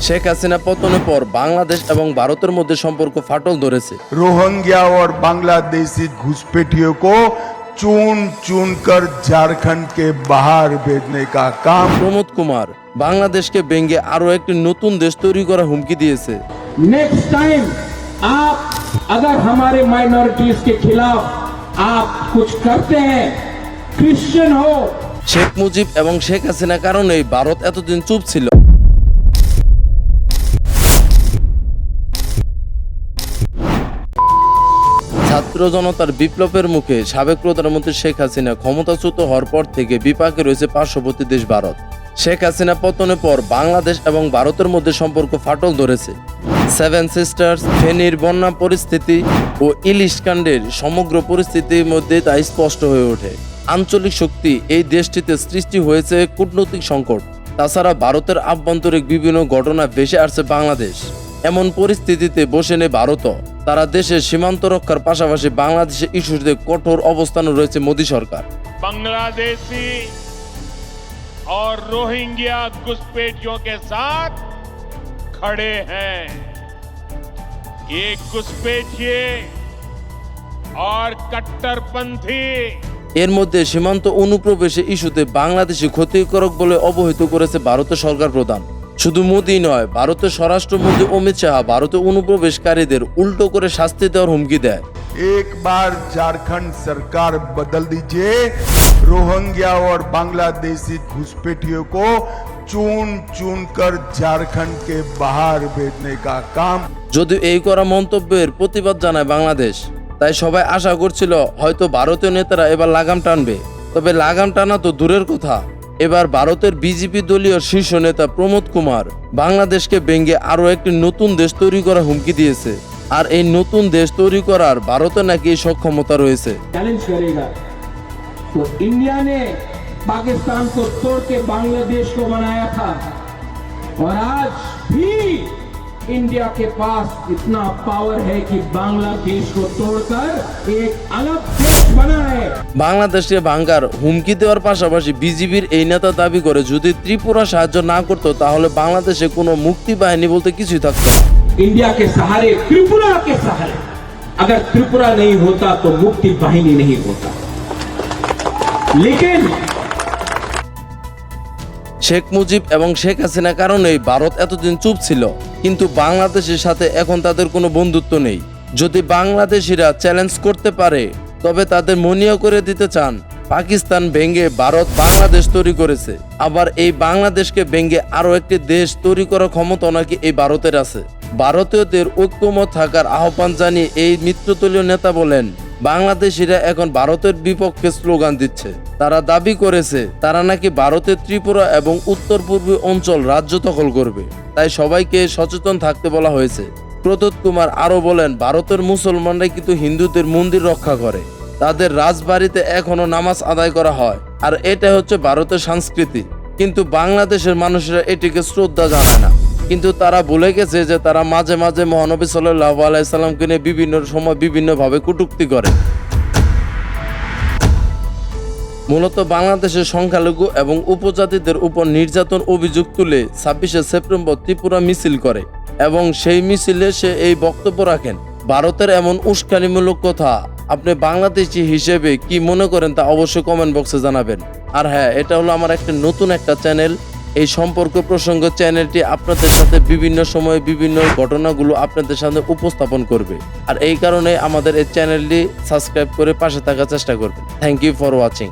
শেখ হাসিনা পতনের পর বাংলাদেশ এবং ভারতের মধ্যে সম্পর্ক ফাটল ধরেছে रोहिंग्या और बांग्लादेशी घुसपैठियों को चुन चुन कर झारखंड के बाहर भेजने का काम প্রমোদ কুমার বাংলাদেশকে ভেঙে আরো একটি নতুন দেশ তৈরি করার হুমকি দিয়েছে नेक्स्ट टाइम आप अगर हमारे माइनॉरिटीज के खिलाफ आप कुछ करते हैं क्रिश्चियन हो শেখ মুজিব এবং শেখ হাসিনা কারণেই ভারত এতদিন চুপ ছিল ছাত্র জনতার বিপ্লবের মুখে সাবেক প্রধানমন্ত্রী শেখ হাসিনা ক্ষমতাচ্যুত হওয়ার পর থেকে বিপাকে রয়েছে পার্শ্ববর্তী দেশ ভারত। শেখ হাসিনা পতনের পর বাংলাদেশ এবং ভারতের মধ্যে সম্পর্ক ফাটল ধরেছে। সেভেন সিস্টার্স, ফেনীর বন্যা পরিস্থিতি ও ইলিশ কাণ্ডের সমগ্র পরিস্থিতির মধ্যে তা স্পষ্ট হয়ে ওঠে। আঞ্চলিক শক্তি এই দেশটিতে সৃষ্টি হয়েছে কূটনৈতিক সংকট। তাছাড়া ভারতের আভ্যন্তরিক বিভিন্ন ঘটনা ভেসে আসছে বাংলাদেশ। এমন পরিস্থিতিতে বসে নেই ভারতও। তারা দেশের সীমান্ত রক্ষার পাশাপাশি বাংলাদেশের ইস্যুতে কঠোর অবস্থানে রয়েছে মোদী সরকার बांग्लादेशी और रोहिंग्या घुसपैठियों के साथ खड़े हैं ये घुसपैठिए और कट्टरपंथी এর মধ্যে সীমান্ত অনুপ্রবেশে ইস্যুতে বাংলাদেশে ক্ষতিকারক বলে অবহিত করেছে ভারতের সরকার প্রধান শুধু মোদি নয় ভারতের স্বরাষ্ট্রমন্ত্রী অমিত শাহ ভারতে অনুপ্রবেশকারীদের উল্টো করে শাস্তি দেওয়ার হুমকি দেয় एक बार झारखंड सरकार बदल दीजिए रोहिंग्या और बांग्लादेशी घुसपैठियों को चुन चुन कर झारखंड के बाहर भेजने का काम যদি এই করা মন্তব্যের প্রতিবাদ জানায় বাংলাদেশ তাই সবাই আশা করছিল হয়তো ভারতীয় নেতারা এবার লাগাম টানবে তবে লাগাম টানা তো দূরের কথা এবার ভারতের বিজেপি দলীয় শীর্ষ নেতা প্রমোদ কুমার বাংলাদেশকে ভেঙে আরও একটি নতুন দেশ তৈরি করার হুমকি দিয়েছে আর এই নতুন দেশ তৈরি করার ভারতে নাকি এই সক্ষমতা রয়েছে चैलेंज करेगा तो इंडिया ने पाकिस्तान को तोड़ के बांग्लादेश को बनाया था और आज भी इंडिया के पास इतना पावर है कि बांग्लादेश को तोड़कर एक अलग देश बनाए বাংলাদেশকে ভাঙ্গার হুমকি দেওয়ার পাশাপাশি বিজিবির এই নেতা দাবি করে যদি ত্রিপুরা সাহায্য না করতো তাহলে বাংলাদেশে কোনো মুক্তি বাহিনী বলতে কিছুই থাকতো না इंडिया के सहारे त्रिपुरा के सहारे अगर त्रिपुरा नहीं होता तो मुक्ति वाहिनी नहीं होता लेकिन শেখ মুজিব এবং শেখ হাসিনা কারণেই ভারত এতদিন চুপ ছিল। কিন্তু বাংলাদেশের সাথে এখন তাদের কোনো বন্ধুত্ব নেই। যদি বাংলাদেশিরা চ্যালেঞ্জ করতে পারে, তবে তাদের মনীয় করে দিতে চান, পাকিস্তান ভেঙে ভারত বাংলাদেশ তৈরি করেছে। আবার এই বাংলাদেশকে ভেঙে আরও একটি দেশ তৈরি করার ক্ষমতা নাকি এই ভারতের আছে। ভারতীয়দের ঐক্যমত থাকার আহ্বান জানিয়ে এই মিত্রতলীয় নেতা বলেন বাংলাদেশিরা এখন ভারতের বিপক্ষে স্লোগান দিচ্ছে। তারা দাবি করেছে, তারা নাকি ভারতের ত্রিপুরা এবং উত্তর পূর্বী অঞ্চল রাজ্য দখল করবে। তাই সবাইকে সচেতন থাকতে বলা হয়েছে। প্রদোত কুমার আরও বলেন, ভারতের মুসলমানরা কিন্তু হিন্দুদের মন্দির রক্ষা করে। তাদের রাজবাড়িতে এখনও নামাজ আদায় করা হয়। আর এটা হচ্ছে ভারতের সংস্কৃতি। কিন্তু বাংলাদেশের মানুষেরা এটিকে শ্রদ্ধা জানায় না। কিন্তু তারা ভুলে গেছে যে তারা মাঝে মাঝে মহানবী সাল্লাহ আলাইসাল্লামকে নিয়ে বিভিন্ন সময় বিভিন্নভাবে কটূক্তি করে। মূলত বাংলাদেশের সংখ্যালঘু এবং উপজাতিদের উপর নির্যাতন অভিযোগ তুলে ছাব্বিশে সেপ্টেম্বর ত্রিপুরা মিছিল করে এবং সেই মিছিলে সে এই বক্তব্য রাখেন, ভারতের এমন উস্কানিমূলক কথা আপনি বাংলাদেশি হিসেবে কি মনে করেন তা অবশ্যই কমেন্ট বক্সে জানাবেন। আর হ্যাঁ এটা হলো আমার একটা নতুন একটা চ্যানেল এই সম্পর্ক প্রসঙ্গ চ্যানেলটি আপনাদের সাথে বিভিন্ন সময়ে বিভিন্ন ঘটনাগুলো আপনাদের সামনে উপস্থাপন করবে। আর এই কারণে আমাদের এই চ্যানেলটি সাবস্ক্রাইব করে পাশে থাকার চেষ্টা করবে থ্যাংক ইউ ফর ওয়াচিং